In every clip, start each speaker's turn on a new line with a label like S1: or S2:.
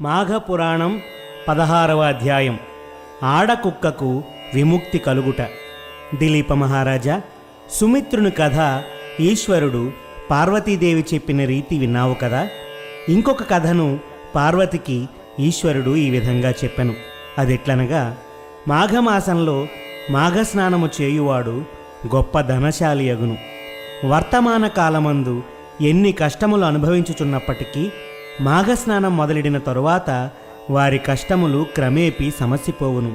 S1: మాఘ పురాణం పదహారవ అధ్యాయం. ఆడకుక్కకు విముక్తి కలుగుట. దిలీప మహారాజా సుమిత్రుని కథ ఈశ్వరుడు పార్వతీదేవి చెప్పిన రీతి విన్నావు కదా? ఇంకొక కథను పార్వతికి ఈశ్వరుడు ఈ విధంగా చెప్పెను. అదెట్లనగా మాఘమాసంలో మాఘస్నానము చేయువాడు గొప్ప ధనశాలి అగును. వర్తమాన కాలమందు ఎన్ని కష్టములు అనుభవించుచున్నప్పటికీ మాఘస్నానం మొదలెడిన తరువాత వారి కష్టములు క్రమేపీ సమసిపోవును.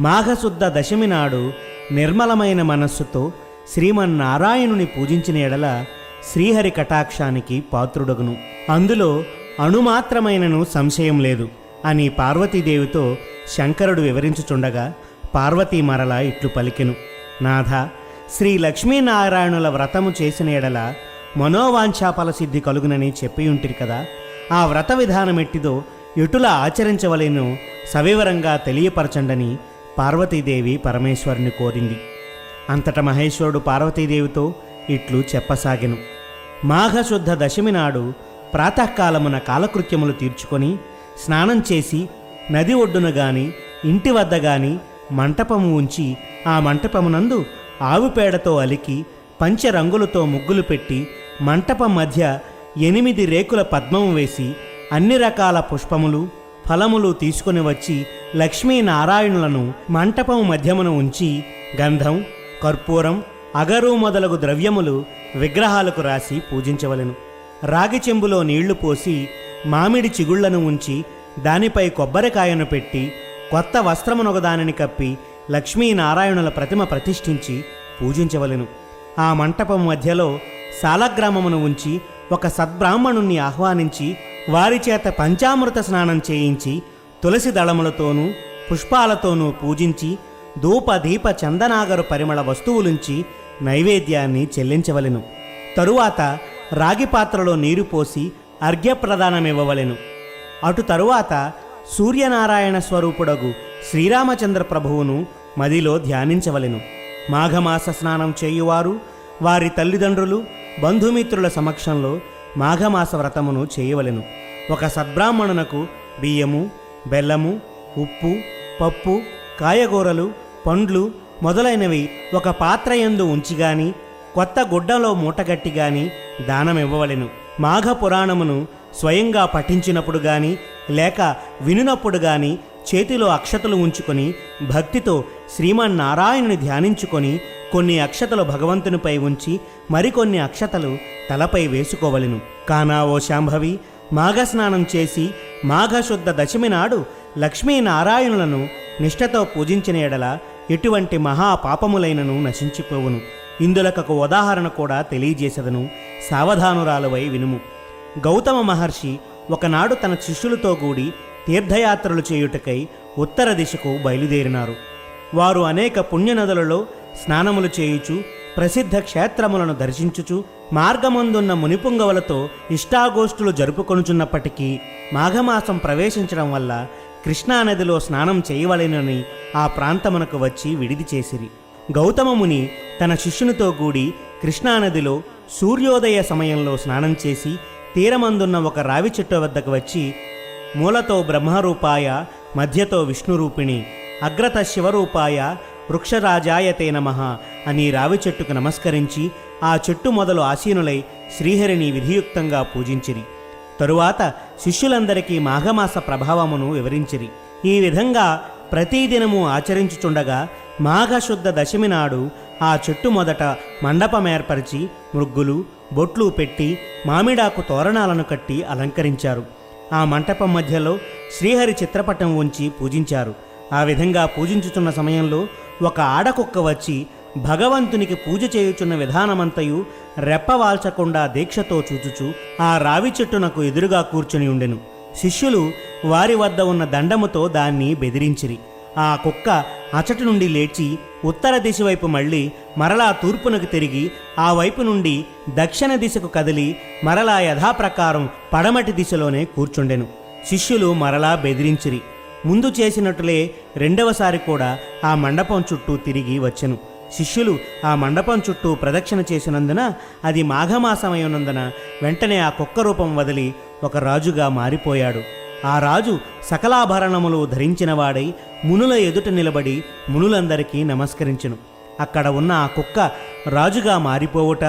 S1: మాఘశుద్ధ దశమి నాడు నిర్మలమైన మనస్సుతో శ్రీమన్నారాయణుని పూజించిన ఎడల శ్రీహరి కటాక్షానికి పాత్రుడగును. అందులో అణుమాత్రమైనను సంశయం లేదు అని పార్వతీదేవితో శంకరుడు వివరించుచుండగా పార్వతీ మరల ఇట్లు పలికెను. నాథ శ్రీ లక్ష్మీనారాయణుల వ్రతము చేసిన ఎడల మనోవాంఛాపల సిద్ధి కలుగునని చెప్పియుంటిరి కదా? ఆ వ్రత విధానం ఎట్టిదో ఎటులా ఆచరించవలేను సవివరంగా తెలియపరచండని పార్వతీదేవి పరమేశ్వరుని కోరింది. అంతట మహేశ్వరుడు పార్వతీదేవితో ఇట్లు చెప్పసాగెను. మాఘశుద్ధ దశమి నాడు ప్రాతకాలమున కాలకృత్యములు తీర్చుకొని స్నానం చేసి నది ఒడ్డున గాని ఇంటి వద్ద గాని మంటపము ఉంచి ఆ మంటపమునందు ఆవుపేడతో అలికి పంచరంగులతో ముగ్గులు పెట్టి మంటపం మధ్య ఎనిమిది రేకుల పద్మము వేసి అన్ని రకాల పుష్పములు ఫలములు తీసుకుని వచ్చి లక్ష్మీనారాయణులను మంటపము మధ్యమున ఉంచి గంధం కర్పూరం అగరు మొదలగు ద్రవ్యములు విగ్రహాలకు రాసి పూజించవలెను. రాగి చెంబులో నీళ్ళు పోసి మామిడి చిగుళ్ళను ఉంచి దానిపై కొబ్బరికాయను పెట్టి కొత్త వస్త్రమునొకదానిని కప్పి లక్ష్మీనారాయణుల ప్రతిమ ప్రతిష్ఠించి పూజించవలెను. ఆ మంటపం మధ్యలో సాలగ్రామమును ఉంచి ఒక సద్బ్రాహ్మణుణ్ణి ఆహ్వానించి వారి చేత పంచామృత స్నానం చేయించి తులసి దళములతోనూ పుష్పాలతోనూ పూజించి ధూప దీప చందనాగరు పరిమళ వస్తువులుంచి నైవేద్యాన్ని చెల్లించవలెను. తరువాత రాగి పాత్రలో నీరు పోసి అర్ఘ్యప్రదానమివ్వవలెను. అటు తరువాత సూర్యనారాయణ స్వరూపుడగు శ్రీరామచంద్ర ప్రభువును మదిలో ధ్యానించవలెను. మాఘమాస స్నానం చేయువారు వారి తల్లిదండ్రులు బంధుమిత్రుల సమక్షంలో మాఘమాస వ్రతమును చేయవలెను. ఒక సద్బ్రాహ్మణునకు బియ్యము బెల్లము ఉప్పు పప్పు కాయగూరలు పండ్లు మొదలైనవి ఒక పాత్ర యందు ఉంచిగాని కొత్త గుడ్డలో మూటగట్టి గాని దానమివ్వవలెను. మాఘ పురాణమును స్వయంగా పఠించినప్పుడు గాని లేక వినునప్పుడు గాని చేతిలో అక్షతలు ఉంచుకొని భక్తితో శ్రీమన్నారాయణుని ధ్యానించుకొని కొన్ని అక్షతలు భగవంతునిపై ఉంచి మరికొన్ని అక్షతలు తలపై వేసుకోవలెను. కానా ఓ శాంభవి మాఘస్నానం చేసి మాఘశుద్ధ దశమి నాడు లక్ష్మీనారాయణులను నిష్ఠతో పూజించిన ఎడల ఎటువంటి మహాపాపములైనను నశించిపోవును. ఇందులకొక ఉదాహరణ కూడా తెలియజేసదను సావధానురాలువై వినుము. గౌతమ మహర్షి ఒకనాడు తన శిష్యులతో కూడి తీర్థయాత్రలు చేయుటకై ఉత్తర దిశకు బయలుదేరినారు. వారు అనేక పుణ్యనదులలో స్నానములు చేయుచు ప్రసిద్ధ క్షేత్రములను దర్శించుచు మార్గమందున్న మునిపుంగవలతో ఇష్టాగోష్ఠులు జరుపుకొనుచున్నప్పటికీ మాఘమాసం ప్రవేశించడం వల్ల కృష్ణానదిలో స్నానం చేయవలెనని ఆ ప్రాంతమునకు వచ్చి విడిది చేసిరి. గౌతమముని తన శిష్యునితో కూడి కృష్ణానదిలో సూర్యోదయ సమయంలో స్నానం చేసి తీరమందున్న ఒక రావి చెట్టు వద్దకు వచ్చి మూలతో బ్రహ్మరూపాయ మధ్యతో విష్ణురూపిణి అగ్రత శివరూపాయ వృక్షరాజాయతే నమ అని రావి చెట్టుకు నమస్కరించి ఆ చెట్టు మొదలు ఆసీనులై శ్రీహరిని విధియుక్తంగా పూజించిరి. తరువాత శిష్యులందరికీ మాఘమాస ప్రభావమును వివరించిరి. ఈ విధంగా ప్రతిదినము ఆచరించుచుండగా మాఘశుద్ధ దశమి నాడు ఆ చెట్టు మొదట మండపం ఏర్పరిచి మృగ్గులు బొట్లు పెట్టి మామిడాకు తోరణాలను కట్టి అలంకరించారు. ఆ మంటపం మధ్యలో శ్రీహరి చిత్రపటం ఉంచి పూజించారు. ఆ విధంగా పూజించుచున్న సమయంలో ఒక ఆడకుక్క వచ్చి భగవంతునికి పూజ చేయుచున్న విధానమంతయు రెప్పవాల్చకుండా దీక్షతో చూచుచు ఆ రావి చెట్టునకు ఎదురుగా కూర్చుని ఉండెను. శిష్యులు వారి వద్ద ఉన్న దండముతో దాన్ని బెదిరించిరి. ఆ కుక్క అచటి నుండి లేచి ఉత్తర దిశ వైపు మళ్ళీ మరలా తూర్పునకు తిరిగి ఆ వైపు నుండి దక్షిణ దిశకు కదిలి మరలా యథాప్రకారం పడమటి దిశలోనే కూర్చుండెను. శిష్యులు మరలా బెదిరించిరి. ముందు చేసినట్లే రెండవసారి కూడా ఆ మండపం చుట్టూ తిరిగి వచ్చెను. శిష్యులు ఆ మండపం చుట్టూ ప్రదక్షిణ చేసినందున అది మాఘమాసమైనందున వెంటనే ఆ కుక్క రూపం వదిలి ఒక రాజుగా మారిపోయాడు. ఆ రాజు సకలాభరణములు ధరించినవాడై మునుల ఎదుట నిలబడి మునులందరికీ నమస్కరించెను. అక్కడ ఉన్న ఆ కుక్క రాజుగా మారిపోవుట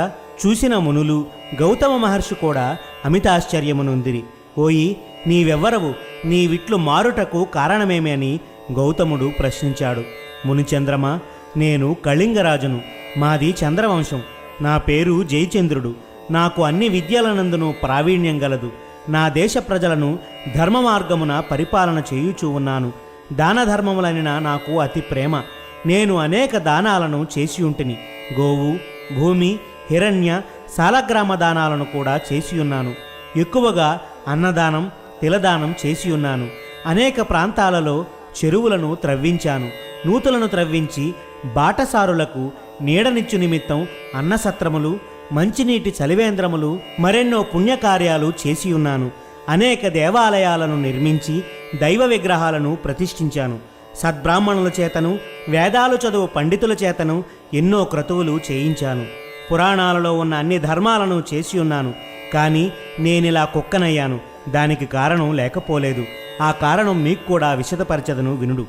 S1: చూసిన మునులు గౌతమ మహర్షి కూడా అమితాశ్చర్యమునుందిరి. ఓయి నీవెవ్వరవు? నీవిట్లు మారుటకు కారణమేమి అని గౌతముడు ప్రశ్నించాడు. మునిచంద్రమ నేను కళింగరాజును. మాది చంద్రవంశం. నా పేరు జయచంద్రుడు. నాకు అన్ని విద్యలనందును ప్రావీణ్యం గలదు. నా దేశ ప్రజలను ధర్మ మార్గమున పరిపాలన చేయుచూ ఉన్నాను. దాన ధర్మములనిన నాకు అతి ప్రేమ. నేను అనేక దానాలను చేసి ఉంటిని గోవు భూమి హిరణ్య సాలగ్రామ దానాలను కూడా చేసి ఉన్నాను ఎక్కువగా అన్నదానం తిలదానం చేసి ఉన్నాను. అనేక ప్రాంతాలలో చెరువులను త్రవ్వించాను. నూతులను త్రవ్వించి బాటసారులకు నీడనిచ్చు నిమిత్తం అన్నసత్రములు మంచినీటి చలివేంద్రములు మరెన్నో పుణ్యకార్యాలు చేసి ఉన్నాను. అనేక దేవాలయాలను నిర్మించి దైవ విగ్రహాలను ప్రతిష్ఠించాను. సద్బ్రాహ్మణుల చేతను వేదాలు చదువు పండితుల చేతను ఎన్నో క్రతువులు చేయించాను. పురాణాలలో ఉన్న అన్ని ధర్మాలను చేసి ఉన్నాను. కానీ నేనిలా కుక్కనయ్యాను. దానికి కారణం లేకపోలేదు. ఆ కారణం మీకు కూడా విశదపరచదను వినుడు.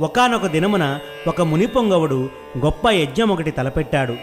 S1: ఒకానొక దినమున ఒక మునిపొంగవుడు గొప్ప యజ్ఞం ఒకటి తలపెట్టాడు.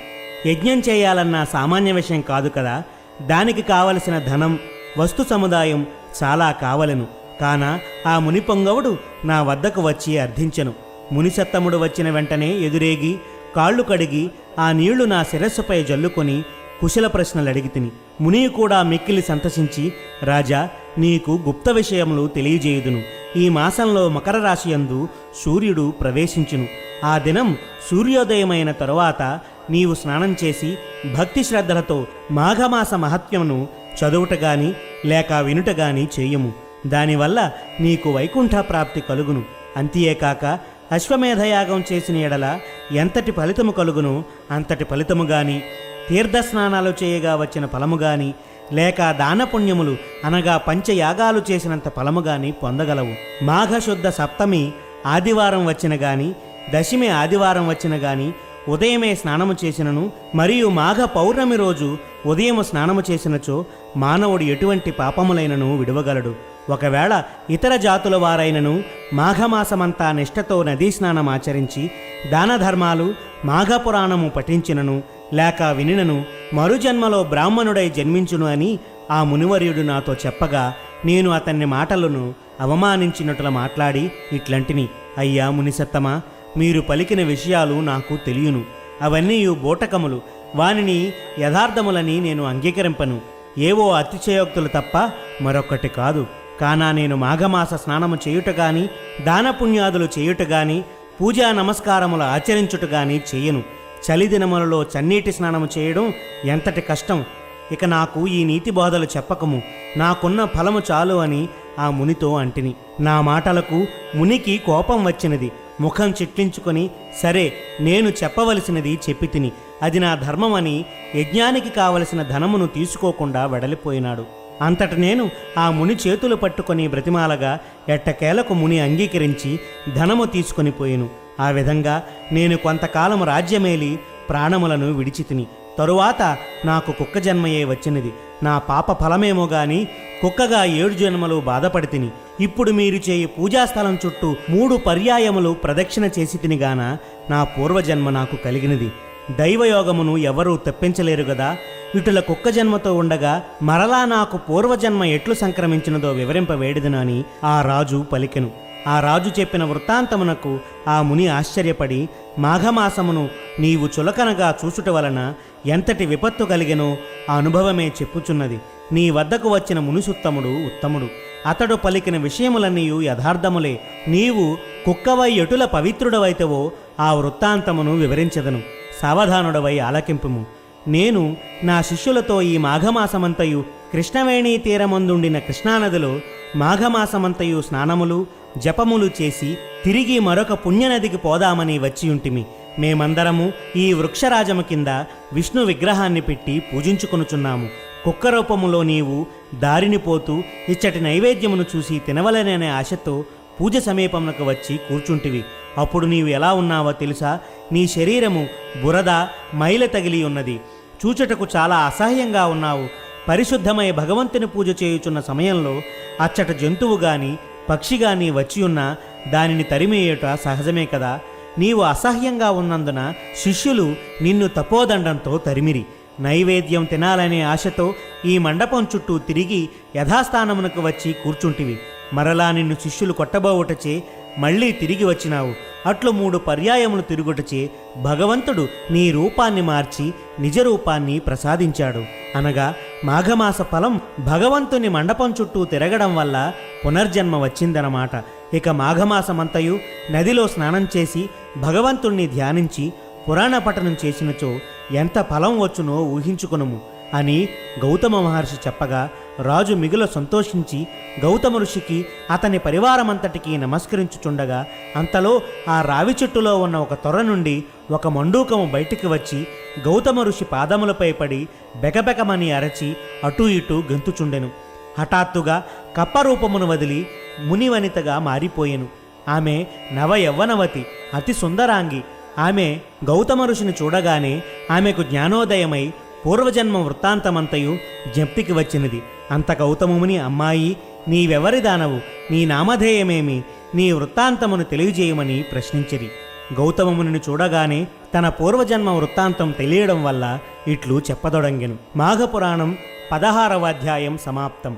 S1: యజ్ఞం చేయాలన్న సామాన్య విషయం కాదు కదా. దానికి కావలసిన ధనం వస్తు సముదాయం చాలా కావలెను. కాన ఆ మునిపొంగవుడు నా వద్దకు వచ్చి అర్థించెను. మునిసత్తముడు వచ్చిన వెంటనే ఎదురేగి కాళ్ళు కడిగి ఆ నీళ్ళు నా శిరస్సుపై జల్లుకొని కుశల ప్రశ్నలు అడిగి తిని ముని కూడా మిక్కిలి సంతసించి రాజా నీకు గుప్త విషయములు తెలియజేయుదును. ఈ మాసంలో మకర రాశియందు సూర్యుడు ప్రవేశించును. ఆ దినం సూర్యోదయమైన తరువాత నీవు స్నానం చేసి భక్తి శ్రద్ధలతో మాఘమాస మహత్యమును చదువుట గాని లేక వినుట గాని చేయము. దానివల్ల నీకు వైకుంఠ ప్రాప్తి కలుగును. అంతియేకాక అశ్వమేధయాగం చేసిన ఎడల ఎంతటి ఫలితము కలుగును? అంతటి ఫలితము గాని తీర్థస్నానాలు చేయగా వచ్చిన ఫలము గాని లేక దానపుణ్యములు అనగా పంచయాగాలు చేసినంత ఫలము గాని పొందగలవు. మాఘశుద్ధ సప్తమి ఆదివారం వచ్చిన గాని దశమి ఆదివారం వచ్చిన గాని ఉదయమే స్నానము చేసినను మరియు మాఘ పౌర్ణమి రోజు ఉదయము స్నానము చేసినచో మానవుడు ఎటువంటి పాపములైనను విడవగలడు. ఒకవేళ ఇతర జాతుల వారైనను మాఘమాసమంతా నిష్ఠతో నదీ స్నానం ఆచరించి దాన ధర్మాలు మాఘపురాణము పఠించినను లేక వినినను మరుజన్మలో బ్రాహ్మణుడై జన్మించును అని ఆ మునివర్యుడు నాతో చెప్పగా నేను అతన్ని మాటలను అవమానించినట్లు మాట్లాడి ఇట్లంటిని అయ్యా మునిసత్తమా మీరు పలికిన విషయాలు నాకు తెలియను. అవన్నీ బోటకములు. వానిని యథార్థములని నేను అంగీకరింపను. ఏవో అతిశయోక్తులు తప్ప మరొకటి కాదు. కానా నేను మాఘమాస స్నానము చేయుట గాని దానపుణ్యాదులు చేయుట గాని పూజా నమస్కారములు ఆచరించుట గాని చేయను. చలి దినములలో చన్నీటి స్నానము చేయడం ఎంతటి కష్టం? ఇక నాకు ఈ నీతి బోధలు చెప్పకము. నాకున్న ఫలము చాలు అని ఆ మునితో అంటిని. నా మాటలకు మునికి కోపం వచ్చినది. ముఖం చిట్లించుకొని సరే నేను చెప్పవలసినది చెప్పి తిని అది నా ధర్మమని యజ్ఞానికి కావలసిన ధనమును తీసుకోకుండా వెడలిపోయినాడు. అంతట నేను ఆ ముని చేతులు పట్టుకొని బ్రతిమాలగా ఎట్టకేలకు ముని అంగీకరించి ధనము తీసుకొని పోయిను. ఆ విధంగా నేను కొంతకాలం రాజ్యమేలి ప్రాణములను విడిచితిని. తరువాత నాకు కుక్క జన్మయే వచ్చినది. నా పాప ఫలమేమో గాని కుక్కగా ఏడు జన్మలు బాధపడి తిని ఇప్పుడు మీరు చేయి పూజాస్థలం చుట్టూ మూడు పర్యాయములు ప్రదక్షిణ చేసి తినిగాన నా పూర్వజన్మ నాకు కలిగినది. దైవయోగమును ఎవరూ తప్పించలేరు గదా. ఇటుల కుక్క జన్మతో ఉండగా మరలా నాకు పూర్వజన్మ ఎట్లు సంక్రమించినదో వివరింపవేడిదనని ఆ రాజు పలికెను. ఆ రాజు చెప్పిన వృత్తాంతమునకు ఆ ముని ఆశ్చర్యపడి మాఘమాసమును నీవు చులకనగా చూచుట వలన ఎంతటి విపత్తు కలిగెనో ఆ అనుభవమే చెప్పుచున్నది. నీ వద్దకు వచ్చిన మునిసుత్తముడు ఉత్తముడు. అతడు పలికిన విషయములన్నీ యథార్థములే. నీవు కుక్కవై ఎటుల పవిత్రుడవైతవో ఆ వృత్తాంతమును వివరించదను. సావధానుడవై ఆలకింపుము. నేను నా శిష్యులతో ఈ మాఘమాసమంతయు కృష్ణవేణీ తీరమందుండిన కృష్ణానదిలో మాఘమాసమంతయు స్నానములు జపములు చేసి తిరిగి మరొక పుణ్యనదికి పోదామని వచ్చియుంటిమి మేమందరము ఈ వృక్షరాజము కింద విష్ణు విగ్రహాన్ని పెట్టి పూజించుకొనుచున్నాము. కుక్క రూపములో నీవు దారిని పోతూ ఇచ్చటి నైవేద్యమును చూసి తినవలననే ఆశతో పూజ సమీపమునకు వచ్చి కూర్చుంటివి. అప్పుడు నీవు ఎలా ఉన్నావో తెలుసా? నీ శరీరము బురద మైల తగిలి ఉన్నది. చూచుటకు చాలా అసహ్యంగా ఉన్నావు. పరిశుద్ధమై భగవంతుని పూజ చేయుచున్న సమయంలో అచ్చట జంతువు గాని పక్షి గాని వచ్చి ఉన్న దానిని తరిమేయుట సహజమే కదా. నీవు అసహ్యంగా ఉన్నందున శిష్యులు నిన్ను తపోదండంతో తరిమిరి. నైవేద్యం తినాలనే ఆశతో ఈ మండపం చుట్టూ తిరిగి యథాస్థానమునకు వచ్చి కూర్చుంటివి. మరలా నిన్ను శిష్యులు కొట్టబోవుటచే మళ్ళీ తిరిగి వచ్చినావు. అట్లు మూడు పర్యాయములు తిరుగుటచే భగవంతుడు నీ రూపాన్ని మార్చి నిజ రూపాన్ని ప్రసాదించాడు. అనగా మాఘమాస ఫలం భగవంతుని మండపం చుట్టూ తిరగడం వల్ల పునర్జన్మ వచ్చిందనమాట ఇక మాఘమాసమంతయు నదిలో స్నానం చేసి భగవంతుణ్ణి ధ్యానించి పురాణ పఠనం చేసినచో ఎంత ఫలం వచ్చునో ఊహించుకునుము అని గౌతమ మహర్షి చెప్పగా రాజు మిగుల సంతోషించి గౌతమ ఋషికి అతని పరివారమంతటికి నమస్కరించుచుండగా అంతలో ఆ రావి చెట్టులో ఉన్న ఒక తొర నుండి ఒక మండూకము బయటికి వచ్చి గౌతమ ఋషి పాదములపై పడి బెకబెకమని అరచి అటూ ఇటూ గెంతుచుండెను. హఠాత్తుగా కప్పరూపమును వదిలి మునివనితగా మారిపోయెను. ఆమె నవ యవ్వనవతి అతి సుందరాంగి. ఆమె గౌతమ ఋషిని చూడగానే ఆమెకు జ్ఞానోదయమై పూర్వజన్మ వృత్తాంతమంతయు జ్ఞప్తికి వచ్చినది. అంత గౌతముని అమ్మాయి నీవెవరి దానవు నీ నామధేయమేమి? నీ వృత్తాంతమును తెలియజేయమని ప్రశ్నించిరి. గౌతమమునిని చూడగానే తన పూర్వజన్మ వృత్తాంతం తెలియడం వల్ల ఇట్లు చెప్పదొడంగెను. మాఘపురాణం పదహారవ అధ్యాయం సమాప్తం.